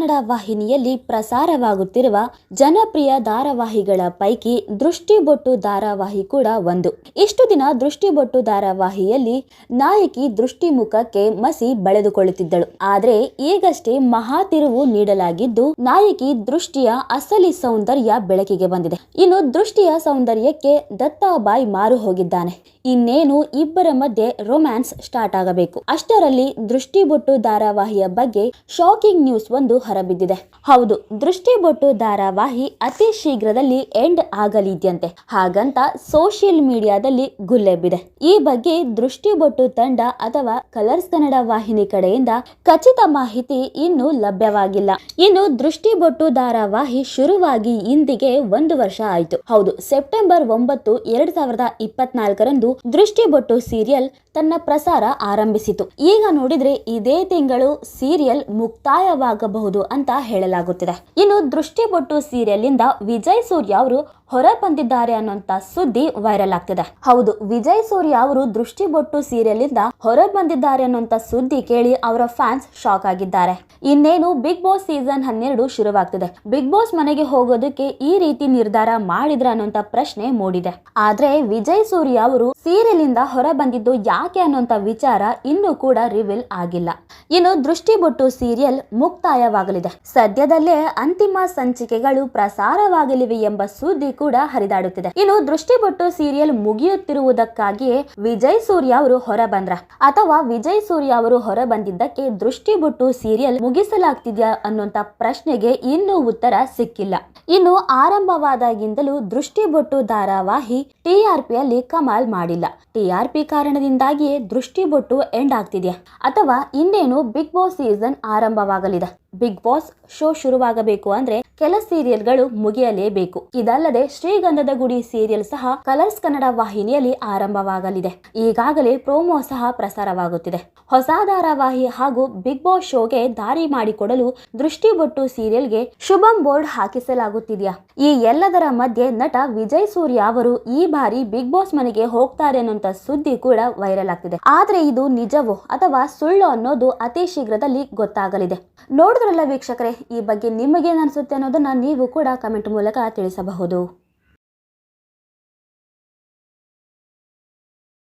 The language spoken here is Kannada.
ಕನ್ನಡ ವಾಹಿನಿಯಲ್ಲಿ ಪ್ರಸಾರವಾಗುತ್ತಿರುವ ಜನಪ್ರಿಯ ಧಾರಾವಾಹಿಗಳ ಪೈಕಿ ದೃಷ್ಟಿಬೊಟ್ಟು ಧಾರಾವಾಹಿ ಕೂಡ ಒಂದು. ಇಷ್ಟು ದಿನ ದೃಷ್ಟಿಬೊಟ್ಟು ಧಾರಾವಾಹಿಯಲ್ಲಿ ನಾಯಕಿ ದೃಷ್ಟಿಮುಖಕ್ಕೆ ಮಸಿ ಬಳೆದುಕೊಳ್ಳುತ್ತಿದ್ದಳು. ಆದರೆ ಈಗಷ್ಟೇ ಮಹಾ ತಿರುವು ನೀಡಲಾಗಿದ್ದು ನಾಯಕಿ ದೃಷ್ಟಿಯ ಅಸಲಿ ಸೌಂದರ್ಯ ಬೆಳಕಿಗೆ ಬಂದಿದೆ. ಇನ್ನು ದೃಷ್ಟಿಯ ಸೌಂದರ್ಯಕ್ಕೆ ದತ್ತಾಬಾಯಿ ಮಾರು ಹೋಗಿದ್ದಾನೆ. ಇನ್ನೇನು ಇಬ್ಬರ ಮಧ್ಯೆ ರೊಮ್ಯಾನ್ಸ್ ಸ್ಟಾರ್ಟ್ ಆಗಬೇಕು. ಅಷ್ಟರಲ್ಲಿ ದೃಷ್ಟಿಬೊಟ್ಟು ಧಾರಾವಾಹಿಯ ಬಗ್ಗೆ ಶಾಕಿಂಗ್ ನ್ಯೂಸ್ ಒಂದು ಹೊರಬಿದ್ದಿದೆ. ಹೌದು ದೃಷ್ಟಿಬೊಟ್ಟು ಧಾರಾವಾಹಿ ಅತಿ ಶೀಘ್ರದಲ್ಲಿ ಎಂಡ್ ಆಗಲಿದ್ಯಂತೆ. ಹಾಗಂತ ಸೋಷಿಯಲ್ ಮೀಡಿಯಾದಲ್ಲಿ ಗುಲ್ಲೆಬ್ಬಿದೆ ಈ ಬಗ್ಗೆ ದೃಷ್ಟಿಬೊಟ್ಟು ತಂಡ ಅಥವಾ ಕಲರ್ಸ್ ಕನ್ನಡ ವಾಹಿನಿ ಕಡೆಯಿಂದ ಖಚಿತ ಮಾಹಿತಿ ಇನ್ನೂ ಲಭ್ಯವಾಗಿಲ್ಲ. ಇನ್ನು ದೃಷ್ಟಿಬೊಟ್ಟು ಧಾರಾವಾಹಿ ಶುರುವಾಗಿ ಇಂದಿಗೆ ಒಂದು ವರ್ಷ ಆಯಿತು. ಹೌದು, ಸೆಪ್ಟೆಂಬರ್ ಒಂಬತ್ತು, ಎರಡ್ ಸಾವಿರದ ಇಪ್ಪತ್ನಾಲ್ಕರಂದು ದೃಷ್ಟಿಬೊಟ್ಟು ಸೀರಿಯಲ್ ತನ್ನ ಪ್ರಸಾರ ಆರಂಭಿಸಿತು. ಈಗ ನೋಡಿದ್ರೆ ಇದೇ ತಿಂಗಳು ಸೀರಿಯಲ್ ಮುಕ್ತಾಯವಾಗಬಹುದು ಅಂತ ಹೇಳಲಾಗುತ್ತಿದೆ. ಇನ್ನು ದೃಷ್ಟಿಬೊಟ್ಟು ಸೀರಿಯಲ್ ಇಂದ ವಿಜಯ್ ಸೂರ್ಯ ಅವರು ಹೊರ ಬಂದಿದ್ದಾರೆ ಅನ್ನುವಂತ ಸುದ್ದಿ ವೈರಲ್ ಆಗ್ತಿದೆ. ಹೌದು, ವಿಜಯ್ ಸೂರ್ಯ ಅವರು ದೃಷ್ಟಿಬೊಟ್ಟು ಸೀರಿಯಲ್ ಇಂದ ಹೊರ ಬಂದಿದ್ದಾರೆ ಅನ್ನುವಂತ ಸುದ್ದಿ ಕೇಳಿ ಅವರ ಫ್ಯಾನ್ಸ್ ಶಾಕ್ ಆಗಿದ್ದಾರೆ. ಇನ್ನೇನು ಬಿಗ್ ಬಾಸ್ ಸೀಸನ್ ಹನ್ನೆರಡು ಶುರುವಾಗ್ತಿದೆ. ಬಿಗ್ ಬಾಸ್ ಮನೆಗೆ ಹೋಗೋದಕ್ಕೆ ಈ ರೀತಿ ನಿರ್ಧಾರ ಮಾಡಿದ್ರ ಅನ್ನುವಂತ ಪ್ರಶ್ನೆ ಮೂಡಿದೆ. ಆದ್ರೆ ವಿಜಯ್ ಸೂರ್ಯ ಅವರು ಸೀರಿಯಲ್ ಇಂದ ಹೊರ ಬಂದಿದ್ದು ಯಾಕೆ ಅನ್ನುವಂತ ವಿಚಾರ ಇನ್ನೂ ಕೂಡ ರಿವೀಲ್ ಆಗಿಲ್ಲ. ಇನ್ನು ದೃಷ್ಟಿಬೊಟ್ಟು ಸೀರಿಯಲ್ ಮುಕ್ತಾಯವಾಗಲಿದೆ. ಸದ್ಯದಲ್ಲೇ ಅಂತಿಮ ಸಂಚಿಕೆಗಳು ಪ್ರಸಾರವಾಗಲಿವೆ ಎಂಬ ಸುದ್ದಿ ಕೂಡ ಹರಿದಾಡುತ್ತಿದೆ. ಇನ್ನು ದೃಷ್ಟಿಬೊಟ್ಟು ಸೀರಿಯಲ್ ಮುಗಿಯುತ್ತಿರುವುದಕ್ಕಾಗಿಯೇ ವಿಜಯ್ ಸೂರ್ಯ ಅವರು ಹೊರ ಬಂದ್ರ ಅಥವಾ ವಿಜಯ್ ಸೂರ್ಯ ಅವರು ಹೊರ ಬಂದಿದ್ದಕ್ಕೆ ದೃಷ್ಟಿಬೊಟ್ಟು ಸೀರಿಯಲ್ ಮುಗಿಸಲಾಗ್ತಿದೆಯಾ ಅನ್ನುವಂತ ಪ್ರಶ್ನೆಗೆ ಇನ್ನೂ ಉತ್ತರ ಸಿಕ್ಕಿಲ್ಲ. ಇನ್ನು ಆರಂಭವಾದಾಗಿಂದಲೂ ದೃಷ್ಟಿಬೊಟ್ಟು ಧಾರಾವಾಹಿ ಟಿಆರ್ಪಿಯಲ್ಲಿ ಕಮಾಲ್ ಮಾಡಿಲ್ಲ. ಟಿಆರ್ಪಿ ಕಾರಣದಿಂದಾಗಿಯೇ ದೃಷ್ಟಿಬೊಟ್ಟು ಎಂಡ್ ಆಗ್ತಿದೆಯಾ? ಅಥವಾ ಇನ್ನೇನು ಬಿಗ್ ಬಾಸ್ ಸೀಸನ್ ಆರಂಭವಾಗಲಿದೆ? ಬಿಗ್ ಬಾಸ್ ಶೋ ಶುರುವಾಗಬೇಕು ಅಂದ್ರೆ ಕೆಲ ಸೀರಿಯಲ್ಗಳು ಮುಗಿಯಲೇಬೇಕು. ಇದಲ್ಲದೆ ಶ್ರೀಗಂಧದ ಗುಡಿ ಸೀರಿಯಲ್ ಸಹ ಕಲರ್ಸ್ ಕನ್ನಡ ವಾಹಿನಿಯಲ್ಲಿ ಆರಂಭವಾಗಲಿದೆ. ಈಗಾಗಲೇ ಪ್ರೋಮೋ ಸಹ ಪ್ರಸಾರವಾಗುತ್ತಿದೆ. ಹೊಸ ಧಾರಾವಾಹಿ ಹಾಗೂ ಬಿಗ್ ಬಾಸ್ ಶೋಗೆ ದಾರಿ ಮಾಡಿಕೊಡಲು ದೃಷ್ಟಿಬೊಟ್ಟು ಸೀರಿಯಲ್ಗೆ ಶುಭಂ ಬೋರ್ಡ್ ಹಾಕಿಸಲಾಗುತ್ತಿದೆಯಾ? ಈ ಎಲ್ಲದರ ಮಧ್ಯೆ ನಟ ವಿಜಯ್ ಸೂರ್ಯ ಅವರು ಈ ಬಾರಿ ಬಿಗ್ ಬಾಸ್ ಮನೆಗೆ ಹೋಗ್ತಾರೆ ಅನ್ನೋಂತ ಸುದ್ದಿ ಕೂಡ ವೈರಲ್ ಆಗ್ತಿದೆ. ಆದ್ರೆ ಇದು ನಿಜವೋ ಅಥವಾ ಸುಳ್ಳು ಅನ್ನೋದು ಅತಿ ಶೀಘ್ರದಲ್ಲಿ ಗೊತ್ತಾಗಲಿದೆ. ನೋಡಿದ್ರಲ್ಲ ವೀಕ್ಷಕರೇ, ಈ ಬಗ್ಗೆ ನಿಮಗೇನು ಅನಿಸುತ್ತೆ ಅನ್ನೋದನ್ನ ನೀವು ಕೂಡ ಕಮೆಂಟ್ ಮೂಲಕ ತಿಳಿಸಬಹುದು.